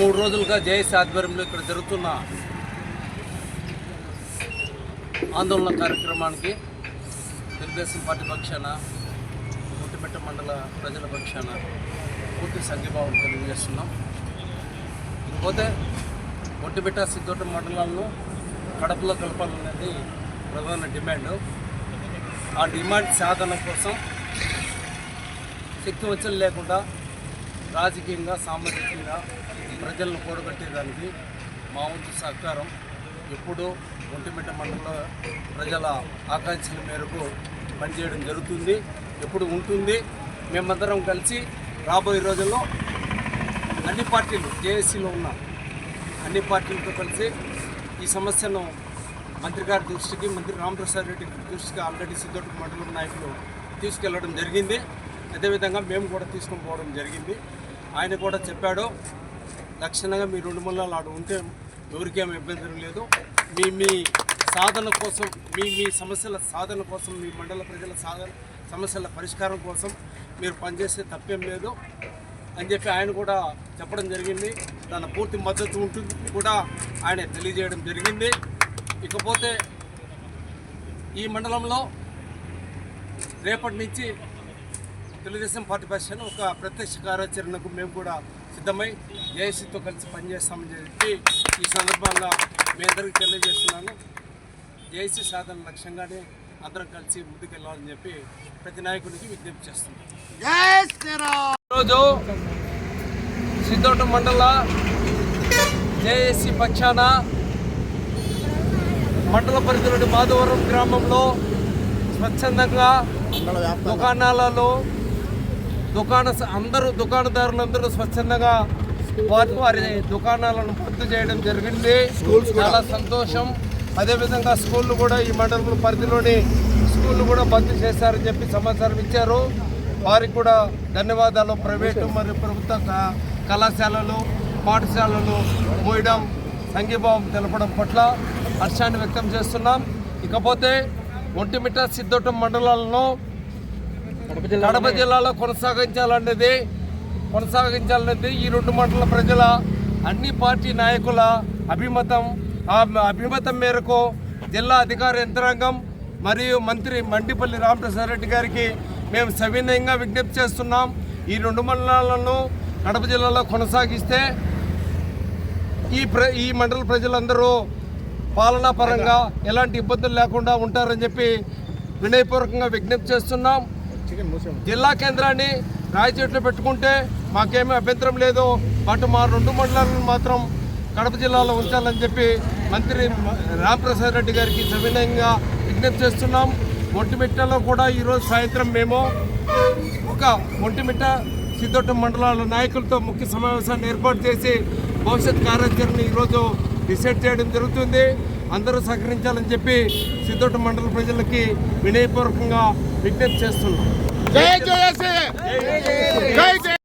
మూడు రోజులుగా జేఎస్ ఆధ్వర్యంలో ఇక్కడ జరుగుతున్న ఆందోళన కార్యక్రమానికి తెలుగుదేశం పార్టీ పక్షాన ముట్టిపెట్ట మండల ప్రజల పక్షాన పూర్తి సంఘీభావం తెలియజేస్తున్నాం. ఇకపోతే ఒట్టిబెట్ట సిద్ధోట మండలాలను కడపలో కలపాలనేది ప్రధాన డిమాండ్. ఆ డిమాండ్ సాధన కోసం శక్తి వచ్చలు లేకుండా రాజకీయంగా సామాజికంగా ప్రజలను కూడగట్టేదానికి మా వంతు సహకారం ఎప్పుడూ ఒంటిమిట్ట మండల ప్రజల ఆకాంక్షల మేరకు పనిచేయడం జరుగుతుంది ఎప్పుడు ఉంటుంది. మేమందరం కలిసి రాబోయే రోజుల్లో అన్ని పార్టీలు జేఏసీలో ఉన్న అన్ని పార్టీలతో కలిసి ఈ సమస్యను మంత్రి గారి దృష్టికి మంత్రి రామప్రసాద్ రెడ్డి దృష్టికి ఆల్రెడీ సిద్ధోట మండలం నాయకులు తీసుకెళ్ళడం జరిగింది. అదేవిధంగా మేము కూడా తీసుకొని పోవడం జరిగింది. ఆయన కూడా చెప్పాడు లక్షణంగా మీ రెండు మూలాలు ఆడు ఉంటే ఎవరికేమి ఇబ్బంది లేదు. మీ మీ సాధన కోసం మీ మీ సమస్యల సాధన కోసం మీ మండల ప్రజల సాధన సమస్యల పరిష్కారం కోసం మీరు పనిచేస్తే తప్పేం లేదు. అని చెప్పి ఆయన కూడా చెప్పడం జరిగింది. దాని పూర్తి మద్దతు ఉంటుంది కూడా ఆయన తెలియజేయడం జరిగింది. ఇకపోతే ఈ మండలంలో రేపటి నుంచి తెలుగుదేశం పార్టీ పక్షాన ఒక ప్రత్యక్ష కార్యాచరణకు మేము కూడా సిద్ధమై జేఏసీతో కలిసి పనిచేస్తామని చెప్పి ఈ సందర్భంగా మీ అందరికీ తెలియజేస్తున్నాను. జేఏసీ సాధన లక్ష్యంగానే అందరం కలిసి ముందుకెళ్ళాలని చెప్పి ప్రతి నాయకుడికి విజ్ఞప్తి చేస్తున్నాం. ఈరోజు సిద్ధోట మండల జేఏసీ పక్షాన మండల పరిధిలోని మాధవరం గ్రామంలో స్వచ్ఛందంగా దుకాణాలలో దుకాణ అందరూ దుకాణదారులందరూ స్వచ్ఛందంగా వారి వారి దుకాణాలను పూర్తి చేయడం జరిగింది. చాలా సంతోషం. అదేవిధంగా స్కూళ్ళు కూడా ఈ మండలం పరిధిలోని స్కూళ్ళు కూడా బంద్ చేశారని చెప్పి సమాచారం ఇచ్చారు. వారికి కూడా ధన్యవాదాలు. ప్రైవేటు మరియు ప్రభుత్వ కళాశాలలు పాఠశాలలు మూయడం సంఘీభావం తెలపడం పట్ల హర్షాన్ని వ్యక్తం చేస్తున్నాం. ఇకపోతే ఒంటిమిట్ట సిద్ధోటం మండలాలను కడప జిల్లాలో కొనసాగించాలన్నది కొనసాగించాలన్నది ఈ రెండు మండల ప్రజల అన్ని పార్టీ నాయకుల అభిమతం. ఆ అభిమతం మేరకు జిల్లా అధికార యంత్రాంగం మరియు మంత్రి మండిపల్లి రామప్రసాద్ రెడ్డి గారికి మేము సవినయంగా విజ్ఞప్తి చేస్తున్నాం. ఈ రెండు మండలాలను కడప జిల్లాలో కొనసాగిస్తే ఈ ప్ర ఈ మండల ప్రజలందరూ పాలనా పరంగా ఎలాంటి ఇబ్బందులు లేకుండా ఉంటారని చెప్పి వినయపూర్వకంగా విజ్ఞప్తి చేస్తున్నాం. జిల్లా కేంద్రాన్ని రాయచోట్లో పెట్టుకుంటే మాకేమీ అభ్యంతరం లేదు. బట్ మా రెండు మండలాలను మాత్రం కడప జిల్లాలో ఉంచాలని చెప్పి మంత్రి రామప్రసాద్ రెడ్డి గారికి సవినయంగా విజ్ఞప్తి చేస్తున్నాం. ఒంటిమిట్టలో కూడా ఈరోజు సాయంత్రం మేము ఒక ఒంటిమిట్ట సిద్ధోట మండలాల నాయకులతో ముఖ్య సమావేశాన్ని ఏర్పాటు చేసి భవిష్యత్ కార్యాచరణ ఈరోజు డిసైడ్ చేయడం జరుగుతుంది. అందరూ సహకరించాలని చెప్పి సిద్ధోట మండల ప్రజలకి వినయపూర్వకంగా విజ్ఞప్తి చేస్తున్నాం. జై జయసి జై జయ